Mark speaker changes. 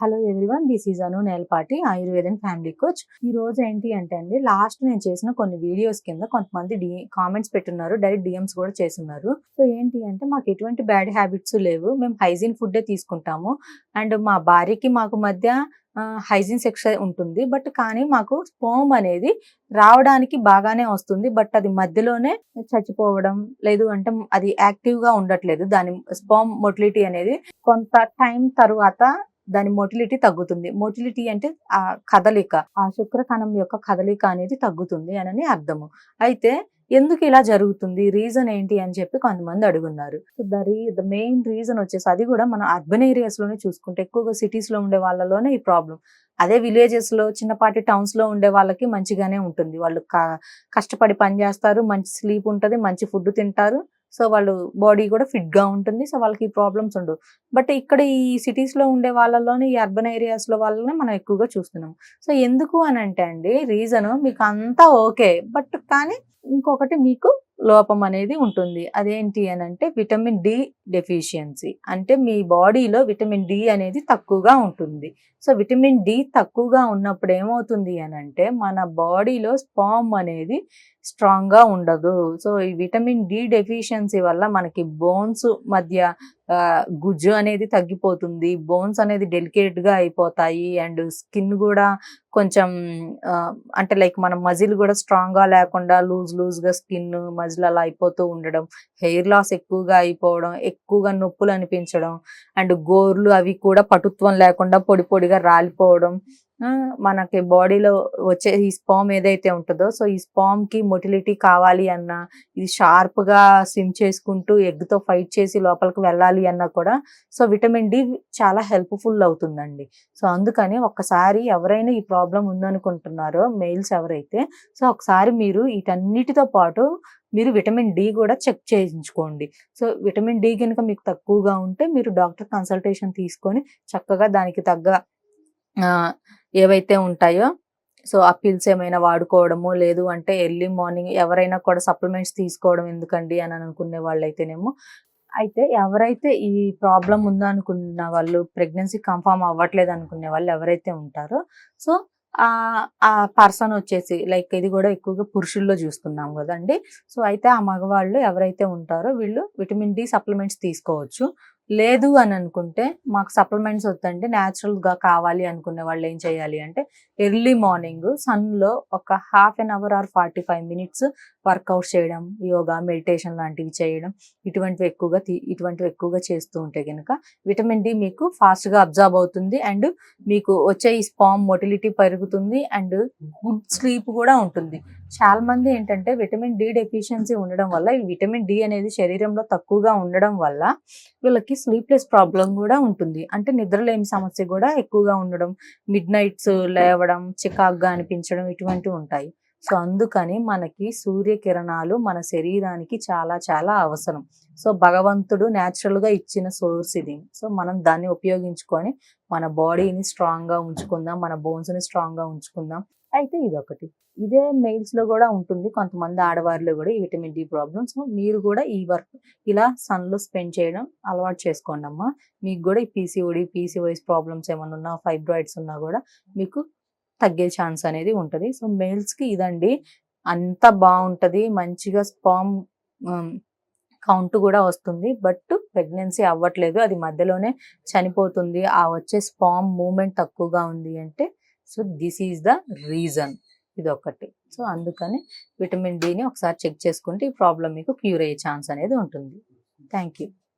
Speaker 1: Hello everyone this is Anu Nelapati Ayurvedic family coach. ఈ రోజు ఏంటి అంటే అండి లాస్ట్ నేను చేసిన కొన్ని వీడియోస్ కింద కొంతమంది డి కామెంట్స్ పెట్టున్నారు డైరెక్ట్ డిఎమ్స్ కూడా చేస్తున్నారు. సో ఏంటి అంటే మాకు ఎటువంటి బ్యాడ్ హ్యాబిట్స్ లేవు మేము హైజీన్ ఫుడ్డే తీసుకుంటాము. అండ్ మా భార్యకి మాకు మధ్య హైజీన్ సెక్స్ ఉంటుంది బట్ కానీ మాకు స్పోమ్ అనేది రావడానికి బాగానే వస్తుంది బట్ అది మధ్యలోనే చచ్చిపోవడం లేదు అంటే అది యాక్టివ్గా ఉండట్లేదు. దాని స్పోమ్ మొటిలిటీ అనేది కొంత టైం తరువాత దాని మొటిలిటీ తగ్గుతుంది. మొటిలిటీ అంటే ఆ కదలిక ఆ శుక్రకణం యొక్క కదలిక అనేది తగ్గుతుంది అని అర్థము. అయితే ఎందుకు ఇలా జరుగుతుంది? రీజన్ ఏంటి అని చెప్పి కొంతమంది అడుగున్నారు. The re the main reason వచ్చేసి అది కూడా మన అర్బన్ ఏరియాస్లోనే చూసుకుంటే ఎక్కువగా సిటీస్లో ఉండే వాళ్ళలోనే ఈ ప్రాబ్లం అదే విలేజెస్లో చిన్నపాటి టౌన్స్లో ఉండే వాళ్ళకి మంచిగానే ఉంటుంది. వాళ్ళు కష్టపడి పని చేస్తారు మంచి స్లీప్ ఉంటుంది మంచి ఫుడ్ తింటారు. సో వాళ్ళు బాడీ కూడా ఫిట్గా ఉంటుంది. సో వాళ్ళకి ప్రాబ్లమ్స్ ఉండవు. బట్ ఇక్కడ ఈ సిటీస్లో ఉండే వాళ్ళలోనే ఈ అర్బన్ ఏరియాస్లో వాళ్ళనే మనం ఎక్కువగా చూస్తున్నాం సో ఎందుకు అని అంటే అండి రీజన్ మీకు అంతా ఓకే. బట్ కానీ ఇంకొకటి మీకు లోపం అనేది ఉంటుంది. అదేంటి అని అంటే విటమిన్ డి డెఫిషియన్సీ. అంటే మీ బాడీలో విటమిన్ డి అనేది తక్కువగా ఉంటుంది. సో విటమిన్ డి తక్కువగా ఉన్నప్పుడు ఏమవుతుంది అని అంటే మన బాడీలో స్పామ్ అనేది స్ట్రాంగ్గా ఉండదు. సో ఈ విటమిన్ డి డెఫిషియన్సీ వల్ల మనకి బోన్స్ మధ్య గుజ్జు అనేది తగ్గిపోతుంది బోన్స్ అనేది డెలికేట్గా అయిపోతాయి అండ్ స్కిన్ కూడా కొంచెం అంటే లైక్ మన మజిల్ కూడా స్ట్రాంగ్గా లేకుండా లూజ్ లూజ్గా స్కిన్ మజిల్ అలా అయిపోతూ ఉండడం హెయిర్ లాస్ ఎక్కువగా అయిపోవడం ఎక్కువగా నొప్పులు అనిపించడం అండ్ గోర్లు అవి కూడా పటుత్వం లేకుండా పొడి పొడిగా రాలిపోవడం మనకి బాడీలో వచ్చే ఈ స్పామ్ ఏదైతే ఉంటుందో సో ఈ స్పామ్కి మొటిలిటీ కావాలి అన్నా ఇది షార్ప్గా స్విమ్ చేసుకుంటూ ఎగ్తో ఫైట్ చేసి లోపలికి వెళ్ళాలి అన్నా కూడా సో విటమిన్ డి చాలా హెల్ప్ఫుల్ అవుతుందండి. సో అందుకని ఒక్కసారి ఎవరైనా ఈ ప్రాబ్లం ఉందనుకుంటున్నారో మెయిల్స్ ఎవరైతే సో ఒకసారి మీరు వీటన్నిటితో పాటు మీరు విటమిన్ డి కూడా చెక్ చేయించుకోండి. సో విటమిన్ డి కనుక మీకు తక్కువగా ఉంటే మీరు డాక్టర్ కన్సల్టేషన్ తీసుకొని చక్కగా దానికి తగ్గ ఏవైతే ఉంటాయో సో ఆ పిల్స్ ఏమైనా వాడుకోవడము లేదు అంటే ఎర్లీ మార్నింగ్ ఎవరైనా కూడా సప్లిమెంట్స్ తీసుకోవడం ఎందుకండి అని అనుకునే వాళ్ళు అయితేనేమో అయితే ఎవరైతే ఈ ప్రాబ్లం ఉందనుకున్న వాళ్ళు ప్రెగ్నెన్సీ కన్ఫామ్ అవ్వట్లేదు అనుకునే వాళ్ళు ఎవరైతే ఉంటారో సో ఆ పర్సన్ వచ్చేసి లైక్ ఇది కూడా ఎక్కువగా పురుషుల్లో చూస్తున్నాం కదండి. సో అయితే ఆ మగవాళ్ళు ఎవరైతే ఉంటారో వీళ్ళు విటమిన్ డి సప్లిమెంట్స్ తీసుకోవచ్చు. లేదు అని అనుకుంటే మాకు సప్లిమెంట్స్ వద్దండి న్యాచురల్గా కావాలి అనుకునే వాళ్ళు ఏం చేయాలి అంటే ఎర్లీ మార్నింగ్ సన్లో ఒక half an hour or forty five minutes workout చేయడం యోగా మెడిటేషన్ లాంటివి చేయడం ఇటువంటివి ఎక్కువగా ఇటువంటివి ఎక్కువగా చేస్తూ ఉంటే కనుక విటమిన్ డి మీకు ఫాస్ట్గా అబ్జర్వ్ అవుతుంది అండ్ మీకు వచ్చే ఈ స్పామ్ మొటిలిటీ పెరుగుతుంది అండ్ గుడ్ స్లీప్ కూడా ఉంటుంది. చాలా మంది ఏంటంటే విటమిన్ డి డెఫిషియన్సీ ఉండడం వల్ల ఈ విటమిన్ డి అనేది శరీరంలో తక్కువగా ఉండడం వల్ల వీళ్ళకి స్లీప్లెస్ ప్రాబ్లం కూడా ఉంటుంది. అంటే నిద్రలేని సమస్య కూడా ఎక్కువగా ఉండడం మిడ్ నైట్స్ లేవడం చికాగ్గా అనిపించడం ఇటువంటివి ఉంటాయి. సో అందుకని మనకి సూర్యకిరణాలు మన శరీరానికి చాలా చాలా అవసరం. సో భగవంతుడు గా ఇచ్చిన సోర్స్ ఇది. సో మనం దాన్ని ఉపయోగించుకొని మన బాడీని స్ట్రాంగ్గా ఉంచుకుందాం మన బోన్స్ని స్ట్రాంగ్గా ఉంచుకుందాం. అయితే ఇదొకటి. ఇదే మెయిల్స్లో కూడా ఉంటుంది. కొంతమంది ఆడవారిలో కూడా ఈ విటమిన్ డి ప్రాబ్లమ్స్. మీరు కూడా ఈ వర్క్ ఇలా సన్లో స్పెండ్ చేయడం అలవాటు చేసుకోండి అమ్మా. మీకు కూడా ఈ పీసీఓడి పీసీఓఎస్ ప్రాబ్లమ్స్ ఏమైనా ఉన్నా ఫైబ్రాయిడ్స్ ఉన్నా కూడా మీకు తగ్గే ఛాన్స్ అనేది ఉంటుంది. సో మెయిల్స్కి ఇదండి. అంత బాగుంటుంది. మంచిగా స్పామ్ కౌంట్ కూడా వస్తుంది. బట్ ప్రెగ్నెన్సీ అవ్వట్లేదు. అది మధ్యలోనే చనిపోతుంది. ఆ వచ్చే స్పామ్ మూమెంట్ తక్కువగా ఉంది అంటే so this is the reason ఇది ఒకటి సో అందుకని విటమిన్ డిని ఒకసారి చెక్ చేసుకుంటే ఈ ప్రాబ్లం మీకు క్యూర్ అయ్యే ఛాన్స్ అనేది ఉంటుంది. Thank you